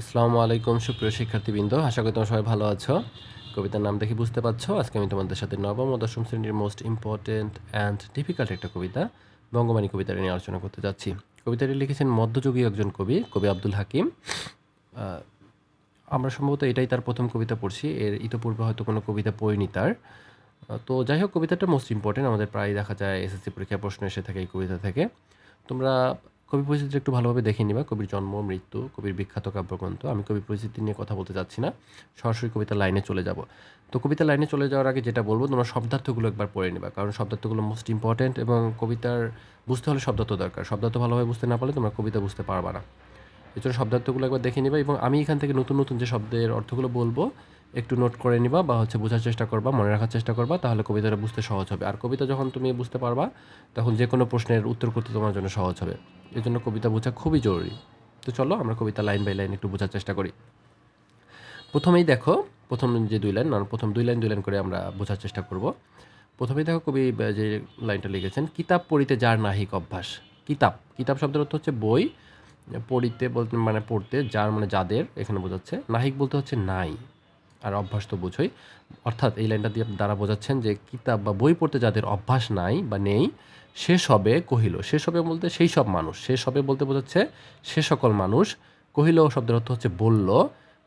আসসালামু আলাইকুম, সুপ্রিয় শিক্ষার্থীবৃন্দ। আশা করি তোমরা সবাই ভালো আছো। কবিতার নাম দেখে বুঝতে পারছ। আজকে আমি তোমাদের সাথে নবম ও দশম শ্রেণির মোস্ট ইম্পর্টেন্ট অ্যান্ড ডিফিকাল্ট একটা কবিতা বঙ্গবাণী কবিতাটা নিয়ে আলোচনা করতে যাচ্ছি। কবিতাটি লিখেছেন মধ্যযুগীয় একজন কবি কবি আব্দুল হাকিম। আমরা সম্ভবত এটাই তার প্রথম কবিতা পড়ছি। এর ইতোপূর্বে হয়তো কোনো কবিতা পড়িনি তার। তো যাই হোক, কবিতাটা মোস্ট ইম্পর্টেন্ট আমাদের প্রায় দেখা যায়, এসএসসি পরীক্ষায় প্রশ্ন এসে থাকে, এই কবিতা থেকে। তোমরা কবি পরিচিতি একটু ভালোভাবে দেখে নিবা। কবির জন্ম, মৃত্যু, কবির বিখ্যাত কাব্যগ্রন্থ। আমি কবি পরিচিতি নিয়ে কথা বলতে চাচ্ছি না। সরাসরি কবিতার লাইনে চলে যাব। তো কবিতা লাইনে চলে যাওয়ার আগে যেটা বলব, তোমরা শব্দার্থগুলো একবার পড়ে নিবা। কারণ শব্দার্থগুলো মোস্ট ইম্পর্টেন্ট এবং কবিতার বুঝতে হলে শব্দার্থ দরকার। শব্দার্থ ভালোভাবে বুঝতে না পারলে তোমরা কবিতা বুঝতে পারবা না। জন্য শব্দার্থগুলো একবার দেখে নিবা এবং আমি এখান থেকে নতুন নতুন যে শব্দের অর্থগুলো বলব একটু নোট করে নিবা বা হচ্ছে বোঝার চেষ্টা করবা, মনে রাখার চেষ্টা করবা, তাহলে কবিতাটা বুঝতে সহজ হবে। আর কবিতা যখন তুমি বুঝতে পারবা, তখন যে কোনো প্রশ্নের উত্তর করতে তোমার জন্য সহজ হবে। এই জন্য কবিতা বোঝা খুবই জরুরি। তো চলো আমরা কবিতা লাইন বাই লাইন একটু বোঝার চেষ্টা করি। প্রথমেই দেখো, প্রথম যে দুই লাইন প্রথম দুই লাইন দুই লাইন করে আমরা বোঝার চেষ্টা করব। প্রথমেই দেখো কবি যে লাইনটা লিখেছেন, কিতাব পড়িতে যার নাহিক অভ্যাস। কিতাব কিতাব শব্দের অর্থ হচ্ছে বই। পড়িতে বলতে মানে পড়তে যার মানে যাদের, এখানে বোঝাচ্ছে। নাহিক বলতে হচ্ছে নাই। আর অভ্যাস তো বুঝোই। অর্থাৎ এই লাইনটা দিয়ে দ্বারা বোঝাচ্ছেন যে কিতাব বা বই পড়তে যাদের অভ্যাস নাই বা নেই, সে সবে কহিল। সে সবে বলতে সেই সব মানুষ। সে সবে বলতে বোঝাচ্ছে সে সকল মানুষ। কহিল শব্দের অর্থ হচ্ছে বলল,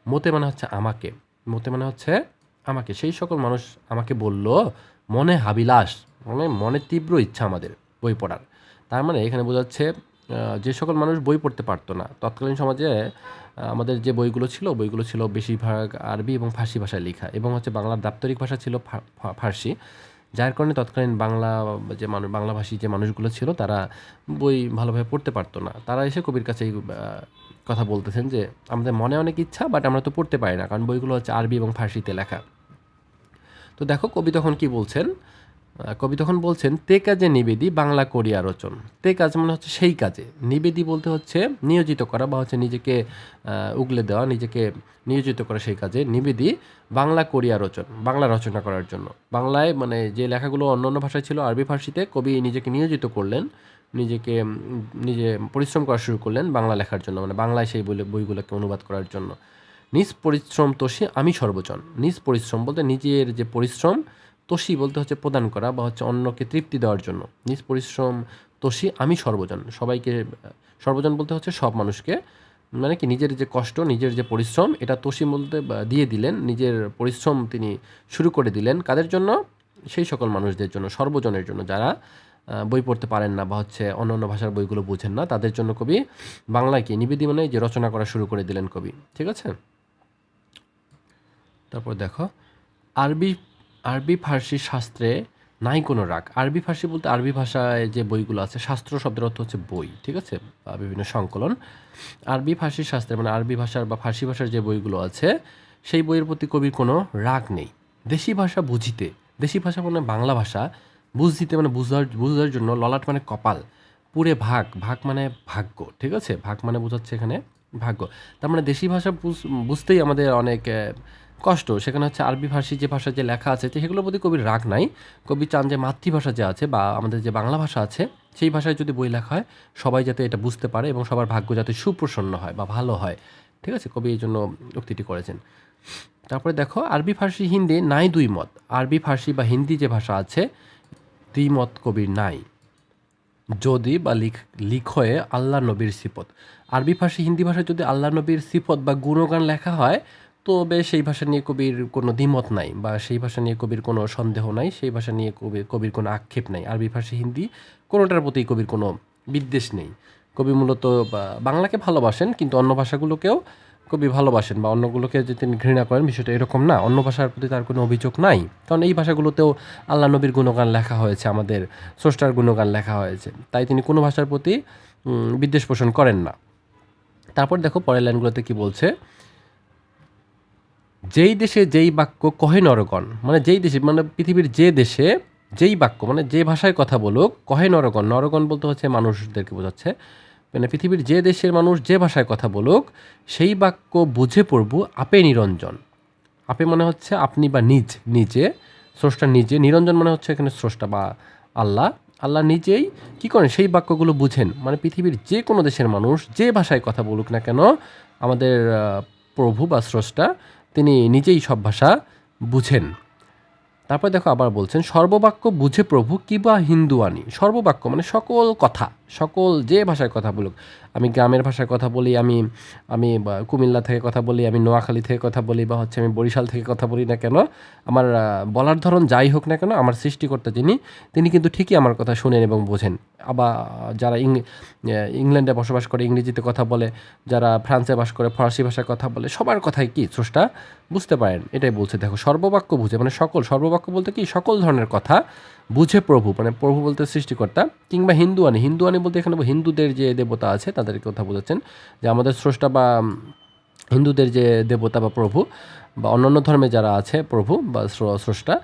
মতে মানে হচ্ছে আমাকে। মতে মানে হচ্ছে আমাকে। সেই সকল মানুষ আমাকে বলল, মনে হাবিলাস। মানে মনে তীব্র ইচ্ছা আমাদের বই পড়ার। তার মানে এখানে বোঝাচ্ছে যে সকল মানুষ বই পড়তে পারতো না। তৎকালীন সমাজে আমাদের যে বইগুলো ছিল বইগুলো ছিল বেশিরভাগ আরবি এবং ফার্সি ভাষায় লেখা এবং হচ্ছে বাংলার দাপ্তরিক ভাষা ছিল ফার্সি। যার কারণে তৎকালীন বাংলা যে মানুষ বাংলাভাষী যে মানুষগুলো ছিল তারা বই ভালোভাবে পড়তে পারতো না। তারা এসে কবির কাছে এই, কথা বলতেছেন যে আমাদের মনে অনেক ইচ্ছা বাট আমরা তো পড়তে পারি না কারণ বইগুলো হচ্ছে আরবি এবং ফার্সিতে লেখা। তো দেখো কবি তখন কি বলছেন? কবি তখন বলছেন, তে কাজে নিবেদি বাংলা কোরিয়া রচন। তে কাজ মানে হচ্ছে সেই কাজে। নিবেদি বলতে হচ্ছে নিয়োজিত করা বা হচ্ছে নিজেকে উগলে দেওয়া, নিজেকে নিয়োজিত করা সেই কাজে। নিবেদি বাংলা কোরিয়া রচন, বাংলা রচনা করার জন্য। বাংলায় মানে যে লেখাগুলো অন্য অন্য ভাষায় ছিল, আরবি, ফার্সিতে কবি নিজেকে নিয়োজিত করলেন, নিজেকে নিজে পরিশ্রম করা শুরু করলেন বাংলা লেখার জন্য মানে বাংলায় সেই বই বইগুলোকে অনুবাদ করার জন্য। নিজ পরিশ্রম তো সে, আমি সর্বজন। নিজ পরিশ্রম বলতে নিজের যে পরিশ্রম তোষী বলতে হচ্ছে প্রদান করা বা হচ্ছে অন্যকে তৃপ্তি দেওয়ার জন্য। নিজ পরিশ্রম তোষী আমি সর্বজন। সবাইকে, সর্বজন বলতে হচ্ছে সব মানুষকে। মানে কি, নিজের যে কষ্ট, নিজের যে পরিশ্রম, এটা তোষী বলতে দিয়ে দিলেন, নিজের পরিশ্রম তিনি শুরু করে দিলেন। কাদের জন্য? সেই সকল মানুষদের জন্য, সর্বজনের জন্য। যারা বই পড়তে পারেন না বা হচ্ছে অন্য অন্য ভাষার বইগুলো বুঝেন না, তাদের জন্য কবি বাংলায় কি নিবেদি মানে যে রচনা করা শুরু করে দিলেন কবি। ঠিক আছে? তারপর দেখো, আরবি আরবি ফার্সি শাস্ত্রে নাই কোনো রাগ। আরবি ফার্সি বলতে আরবি ভাষায় যে বইগুলো আছে, শাস্ত্র শব্দের অর্থ হচ্ছে বই, ঠিক আছে? বা বিভিন্ন সংকলন। আরবি ফার্সি শাস্ত্রে মানে আরবি ভাষার বা ফার্সি ভাষার যে বইগুলো আছে, সেই বইয়ের প্রতি কবির কোনো রাগ নেই। দেশি ভাষা বুঝিতে, দেশি ভাষা মানে বাংলা ভাষা, বুঝিতে মানে বুঝার বুঝার জন্য ললাট মানে কপাল, পুরে ভাগ ভাগ মানে ভাগ্য, ঠিক আছে? ভাগ মানে বোঝাচ্ছে এখানে ভাগ্য। তার মানে দেশি ভাষা বুঝ- বুঝতেই আমাদের অনেক কষ্ট। সেখানে হচ্ছে আরবি ভাষী যে ভাষা যে লেখা আছে, সেগুলোর প্রতি কবির রাগ নাই। কবি চান যে মাতৃভাষা যে আছে বা আমাদের যে বাংলা ভাষা আছে, সেই ভাষায় যদি বই লেখা হয়, সবাই যাতে এটা বুঝতে পারে এবং সবার ভাগ্য যাতে সুপ্রসন্ন হয় বা ভালো হয়। ঠিক আছে? কবি এই জন্য উক্তিটি করেছেন। তারপরে দেখো, আরবি ফার্সি হিন্দি নাই দুই মত। আরবি ফার্সি বা হিন্দি যে ভাষা আছে, দুই মত কবির নাই। যদি বা লিখ, লিখয়ে আল্লাহ নবীর সিফত। আরবি ফার্সি হিন্দি ভাষায় যদি আল্লাহ নবীর সিফত বা গুণগান লেখা হয় তবে সেই ভাষা নিয়ে কবির কোনো দ্বিমত নাই বা সেই ভাষা নিয়ে কবির কোনো সন্দেহ নাই, সেই ভাষা নিয়ে কবির কবির কোনো আক্ষেপ নাই। আরবি ভাষা হিন্দি কোনোটার প্রতি কবির কোনো বিদ্বেষ নেই। কবি মূলত বাংলাকে ভালোবাসেন, কিন্তু অন্য ভাষাগুলোকেও কবি ভালোবাসেন বা অন্যগুলোকে যে তিনি ঘৃণা করেন বিষয়টা এরকম না। অন্য ভাষার প্রতি তার কোনো অভিযোগ নাই। কারণ এই ভাষাগুলোতেও আল্লাহ নবীর গুণগান লেখা হয়েছে, আমাদের স্রষ্টার গুণগান লেখা হয়েছে। তাই তিনি কোনো ভাষার প্রতি বিদ্বেষ পোষণ করেন না। তারপর দেখো পরের লাইনগুলোতে কি বলছে? যেই দেশে যেই বাক্য কহে নরগণ মানে যেই দেশে মানে পৃথিবীর যে দেশে যেই বাক্য মানে যে ভাষায় কথা বলুক কহে নরগণ নরগণ বলতে হচ্ছে মানুষদেরকে বোঝাচ্ছে মানে পৃথিবীর যে দেশের মানুষ যে ভাষায় কথা বলুক, সেই বাক্য বুঝে পড়বু আপে নিরঞ্জন। আপে মানে হচ্ছে আপনি বা নিজ, নিজে, স্রষ্টা নিজে, নিরঞ্জন মানে হচ্ছে এখানে স্রষ্টা বা আল্লাহ। আল্লাহ নিজেই কি করেন? সেই বাক্যগুলো বুঝেন। মানে পৃথিবীর যে কোনো দেশের মানুষ যে ভাষায় কথা বলুক না কেন, আমাদের প্রভু বা স্রষ্টা তিনি নিজেই সব ভাষা বুঝেন। তারপর দেখো আবার বলছেন, সর্ববাক্য বুঝে প্রভু কিবা হিন্দুয়ানি? সর্ববাক্য মানে সকল কথা। সকল যে ভাষায় কথা বলুক, আমি গ্রামের ভাষায় কথা বলি, আমি আমি কুমিল্লা থেকে কথা বলি, আমি নোয়াখালী থেকে কথা বলি, বা হচ্ছে আমি বরিশাল থেকে কথা বলি না কেন, আমার বলার ধরন যাই হোক না কেন, আমার সৃষ্টিকর্তা যিনি, তিনি কিন্তু ঠিকই আমার কথা শুনেন এবং বোঝেন। আবার যারা ইংল্যান্ডে বসবাস করে, ইংরেজিতে কথা বলে, যারা ফ্রান্সে বাস করে, ফরাসি ভাষায় কথা বলে, সবার কথাই কি স্রষ্টা বুঝতে পারেন? এটাই বলছে, দেখো, সর্ববাক্য বুঝে মানে সকল, সর্ববাক্য বলতে কি, সকল ধরনের কথা বুঝে প্রভু মানে প্রভু বলতে সৃষ্টিকর্তা কিংবা হিন্দুয়ানি। হিন্দুয়ানি বলতে এখানে হিন্দুদের যে দেবতা আছে তাদের কথা বলেছেন যে আমাদের স্রষ্টা বা হিন্দুদের যে দেবতা বা প্রভু বা অন্যান্য ধর্মে যারা আছে প্রভু বা স্রষ্টা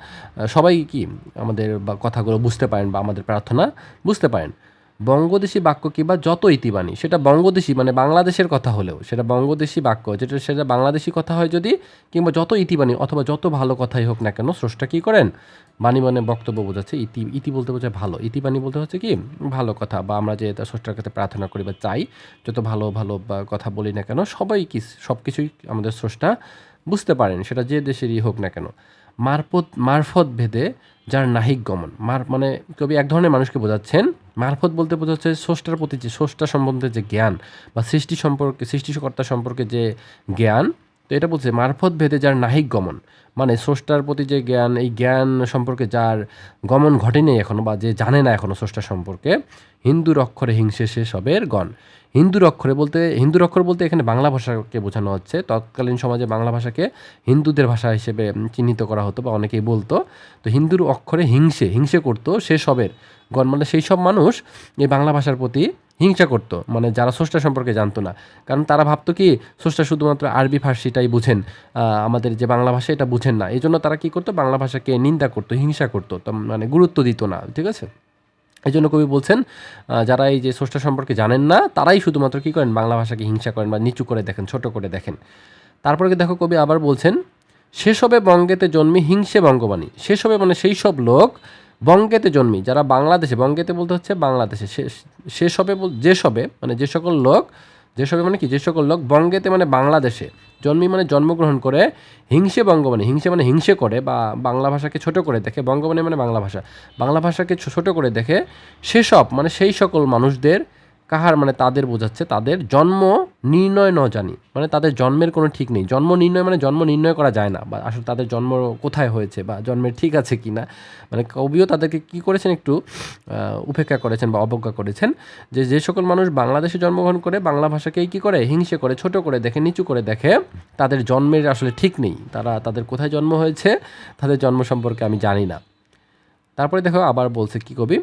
সবাই কি আমাদের বা কথাগুলো বুঝতে পারেন বা আমাদের প্রার্থনা বুঝতে পারেন। বঙ্গদেশী বাক্য কিংবা যত ইতিবাণী, সেটা বঙ্গদেশী মানে বাংলাদেশের কথা হলেও, সেটা বঙ্গদেশী বাক্য, যেটা, সেটা বাংলাদেশি কথা হয় যদি, কিংবা যত ইতিবাণী অথবা যত ভালো কথাই হোক না কেন, স্রষ্টা কী করেন? বাণী মানে বক্তব্য বোঝাচ্ছে, ইতি ইতি বলতে বোঝায় ভালো, ইতিবাণী বলতে হচ্ছে কি? ভালো কথা, বা আমরা যে স্রষ্টার কাছে প্রার্থনা করি বা চাই, যত ভালো ভালো, বা কথা বলি না কেন, সবাই কি সব কিছুই আমাদের স্রষ্টা বুঝতে পারেন, সেটা যে দেশেরই হোক না কেন। মারফত মারফত ভেদে যার নাহিক গমন। মার মানে কবি এক ধরনের মানুষকে বোঝাচ্ছেন, মারফত বলতে বোঝাচ্ছে স্রষ্টার প্রতি যে স্রষ্টা সম্বন্ধে যে জ্ঞান বা সৃষ্টি সম্পর্কে, সৃষ্টিকর্তা সম্পর্কে যে জ্ঞান, তো এটা বলছে মারফত ভেদে যার নাহিক গমন মানে স্রষ্টার প্রতি যে জ্ঞান, এই জ্ঞান সম্পর্কে যার গমন ঘটেনি এখনও বা যে জানে না এখনও স্রষ্টা সম্পর্কে হিন্দুর অক্ষরে হিংসে সে সবের গণ। হিন্দুর অক্ষরে বলতে, হিন্দুর অক্ষর বলতে এখানে বাংলা ভাষাকে বোঝানো হচ্ছে। তৎকালীন সমাজে বাংলা ভাষাকে হিন্দুদের ভাষা হিসেবে চিহ্নিত করা হতো বা অনেকেই বলতো। তো হিন্দুর অক্ষরে হিংসে হিংসে করতো, সে সবের। গণ মানে সেই সব মানুষ এই বাংলা ভাষার প্রতি হিংসা করতো। মানে যারা স্রষ্টা সম্পর্কে জানতো না। কারণ তারা ভাবতো কি, স্রষ্টা শুধুমাত্র আরবি, ফার্সিটাই বুঝেন আমাদের যে বাংলা ভাষা এটা বুঝেন না। এই জন্য তারা কী করতো, বাংলা ভাষাকে নিন্দা করতো, হিংসা করতো মানে গুরুত্ব দিত না, ঠিক আছে? এই জন্য কবি বলছেন যারা এই যে স্রষ্টা সম্পর্কে জানেন না, তারাই শুধুমাত্র কী করেন? বাংলা ভাষাকে হিংসা করেন বা নিচু করে দেখেন, ছোট করে দেখেন। তারপরে দেখো, কবি আবার বলছেন, সেসবে বঙ্গেতে জন্মি হিংসে বঙ্গবাণী। সেসবে মানে সেই সব লোক বঙ্গেতে জন্মি, যারা বাংলাদেশে বঙ্গেতে বলতে হচ্ছে বাংলাদেশে। সে- সেসবে বল- যেসবে মানে যে সকল লোক যেসবে মানে কি? যে সকল লোক বঙ্গেতে মানে বাংলাদেশে জন্মি মানে জন্মগ্রহণ করে, হিংসে বঙ্গবাণী হিংসে মানে হিংসে করে বা বাংলা ভাষাকে ছোট করে দেখে বঙ্গবাণী মানে বাংলা ভাষা, বাংলা ভাষাকে ছোট করে দেখে সেসব মানে সেই সকল মানুষদের কাহার মানে তাদের বোঝাচ্ছে, তাদের জন্ম নির্ণয় ন জানি। মানে তাদের জন্মের কোনো ঠিক নেই। জন্ম নির্ণয় মানে জন্ম নির্ণয় করা যায় না, বা আসলে তাদের জন্ম কোথায় হয়েছে, বা জন্মের ঠিক আছে কি না। মানে কবিও তাদেরকে কি করেছেন একটু উপেক্ষা করেছেন বা অবজ্ঞা করেছেন, যে যে সকল মানুষ বাংলাদেশে জন্মগ্রহণ করে, বাংলা ভাষাকেই কী করে? হিংসে করে, ছোট করে দেখে, নিচু করে দেখে, তাদের জন্মের আসলে ঠিক নেই। তারা তাদের কোথায় জন্ম হয়েছে, তাদের জন্ম সম্পর্কে আমি জানি না। তারপরে দেখো আবার বলছে কি কবি?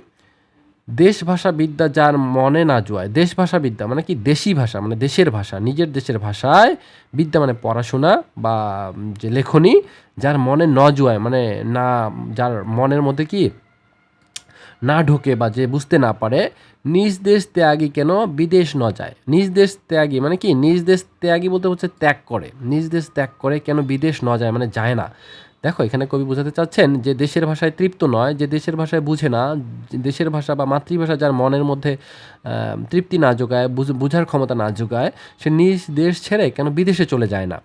দেশ ভাষা বিদ্যা যার মনে না জোয়ায় দেশ ভাষা বিদ্যা মানে কি? দেশি ভাষা মানে দেশের ভাষা, নিজের দেশের ভাষায় বিদ্যা মানে পড়াশোনা বা যে লেখনী যার মনে ন জোয়ায় মানে না, যার মনের মধ্যে কি? না ঢোকে বা যে বুঝতে না পারে, নিজ দেশ ত্যাগী কেন বিদেশ ন যায়? নিজ দেশ ত্যাগী মানে কি? নিজ দেশ ত্যাগী বলতে হচ্ছে ত্যাগ করে। নিজ দেশ ত্যাগ করে কেন বিদেশ ন যায়? মানে যায় না। দেখো, এখানে কবি বোঝাতে চাচ্ছেন যে দেশের ভাষায় তৃপ্ত নয়, যে দেশের ভাষায় বুঝে না দেশের ভাষা বা মাতৃভাষা যার মনের মধ্যে তৃপ্তি না যোগায়, বুঝ- বুঝার ক্ষমতা না যোগায়, সে নিজ দেশ ছেড়ে কেন বিদেশে চলে যায় না?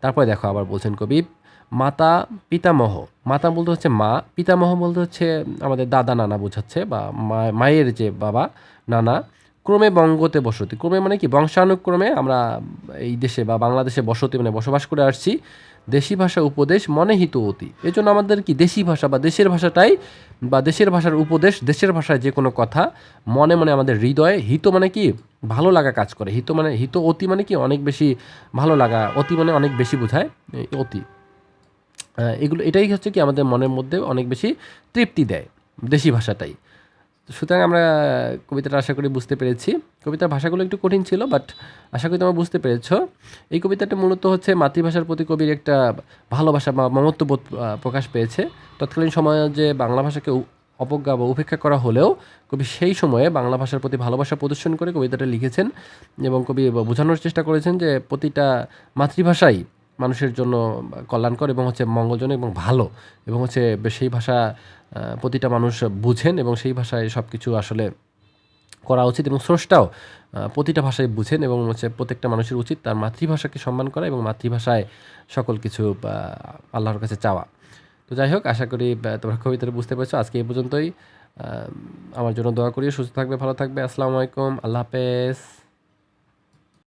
তারপরে দেখো, আবার বলছেন কবি, মাতা পিতামহ। মাতা বলতে হচ্ছে মা, পিতামহ বলতে হচ্ছে আমাদের দাদা নানা বোঝাচ্ছে বা মায়ের যে বাবা, নানা, ক্রমে বঙ্গতে বসতি। ক্রমে মানে কি? বংশানুক্রমে আমরা এই দেশে বা বাংলাদেশে বসতি মানে বসবাস করে আসছি। দেশি ভাষা উপদেশ মনে হিত অতি। এই জন্য আমাদের কি দেশি ভাষা বা দেশের ভাষাটাই বা দেশের ভাষার উপদেশ, দেশের ভাষায় যে কোনো কথা মনে মনে আমাদের হৃদয়ে, হিত মানে কি? ভালো লাগা কাজ করে। হিত মানে হিত অতি মানে কি? অনেক বেশি ভালো লাগা, অতি মানে অনেক বেশি বোঝায় অতি। এগুলো, এটাই হচ্ছে কি আমাদের মনের মধ্যে অনেক বেশি তৃপ্তি দেয় দেশি ভাষাটাই। সুতরাং আমরা কবিতাটা আশা করি বুঝতে পেরেছি। কবিতার ভাষাগুলো একটু কঠিন ছিল বাট আশা করি তোমরা বুঝতে পেরেছ। এই কবিতাটা মূলত হচ্ছে মাতৃভাষার প্রতি কবির একটা ভালোবাসা বা মমত্ববোধ প্রকাশ পেয়েছে। তৎকালীন সমাজে বাংলা ভাষাকে অবজ্ঞা বা উপেক্ষা করা হলেও কবি সেই সময়ে বাংলা ভাষার প্রতি ভালোবাসা প্রদর্শন করে কবিতাটা লিখেছেন এবং কবি বোঝানোর চেষ্টা করেছেন যে প্রতিটা মাতৃভাষাই মানুষের জন্য কল্যাণকর এবং হচ্ছে মঙ্গলজনক এবং ভালো এবং হচ্ছে সেই ভাষা প্রতিটা মানুষ বুঝেন এবং সেই ভাষায় সব কিছু আসলে করা উচিত এবং স্রষ্টাও প্রতিটা ভাষায় বুঝেন এবং হচ্ছে প্রত্যেকটা মানুষের উচিত তার মাতৃভাষাকে সম্মান করা এবং মাতৃভাষায় সকল কিছু আল্লাহর কাছে চাওয়া। তো যাই হোক, আশা করি তোমরা কবিতাটা বুঝতে পেরেছ। আজকে এই পর্যন্তই। আমার জন্য দোয়া করিও। সুস্থ থাকবে, ভালো থাকবে। আসসালামু আলাইকুম। আল্লাহ হাফেজ।